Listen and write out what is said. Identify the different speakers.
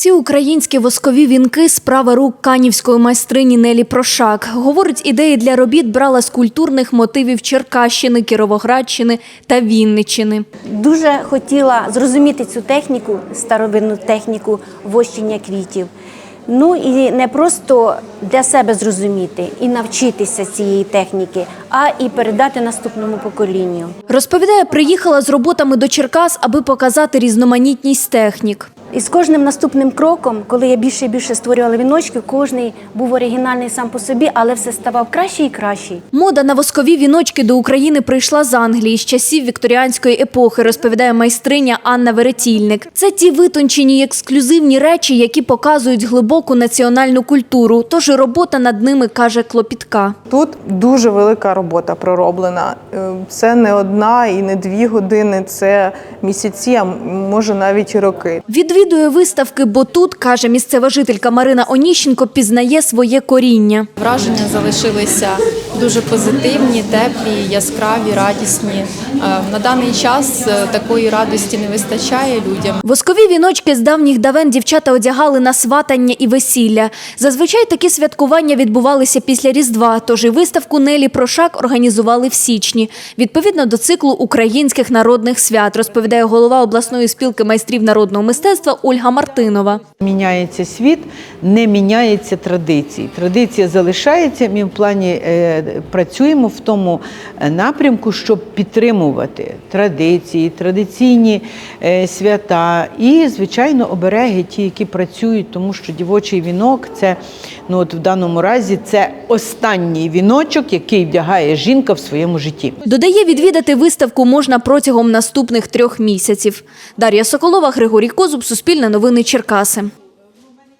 Speaker 1: Ці українські воскові вінки справа рук канівської майстрині Нелі Прошак. Говорить, ідеї для робіт брала з культурних мотивів Черкащини, Кіровоградщини та Вінниччини.
Speaker 2: Дуже хотіла зрозуміти цю техніку, старовинну техніку вощення квітів. Ну і не просто для себе зрозуміти і навчитися цієї техніки, а і передати наступному поколінню.
Speaker 1: Розповідає, приїхала з роботами до Черкас, аби показати різноманітність технік.
Speaker 2: І з кожним наступним кроком, коли я більше і більше створювала віночки, кожний був оригінальний сам по собі, але все ставав краще і кращий.
Speaker 1: Мода на воскові віночки до України прийшла з Англії з часів вікторіанської епохи, розповідає майстриня Анна Веретільник. Це ті витончені й ексклюзивні речі, які показують глибоку національну культуру. Тож і робота над ними каже клопітка.
Speaker 3: Тут дуже велика робота пророблена. Е, Це не одна і не дві години, це місяці, а може навіть і роки.
Speaker 1: Відвідує виставки, бо тут каже місцева жителька Марина Оніщенко, пізнає своє коріння.
Speaker 4: Враження залишилися дуже позитивні, теплі, яскраві, радісні. Е, На даний час е, такої радості не вистачає людям.
Speaker 1: Воскові віночки з давніх давен дівчата одягали на сватання і весілля. Зазвичай такі святкування відбувалися після Різдва, тож і виставку Нелі Прошак організували в січні. Відповідно до циклу українських народних свят, розповідає голова обласної спілки майстрів народного мистецтва Ольга Мартинова.
Speaker 5: Міняється світ, не міняється традиції. Традиція залишається. Ми в плані е, працюємо в тому е, напрямку, щоб підтримувати традиції, традиційні е, свята і, звичайно, обереги, ті, які працюють, тому що дівочий вінок це ну от в даному разі це останній віночок, який вдягає жінка в своєму житті.
Speaker 1: Додає, відвідати виставку можна протягом наступних трьох місяців. Дар'я Соколова, Григорій Козуб, Суспільне новини Черкаси.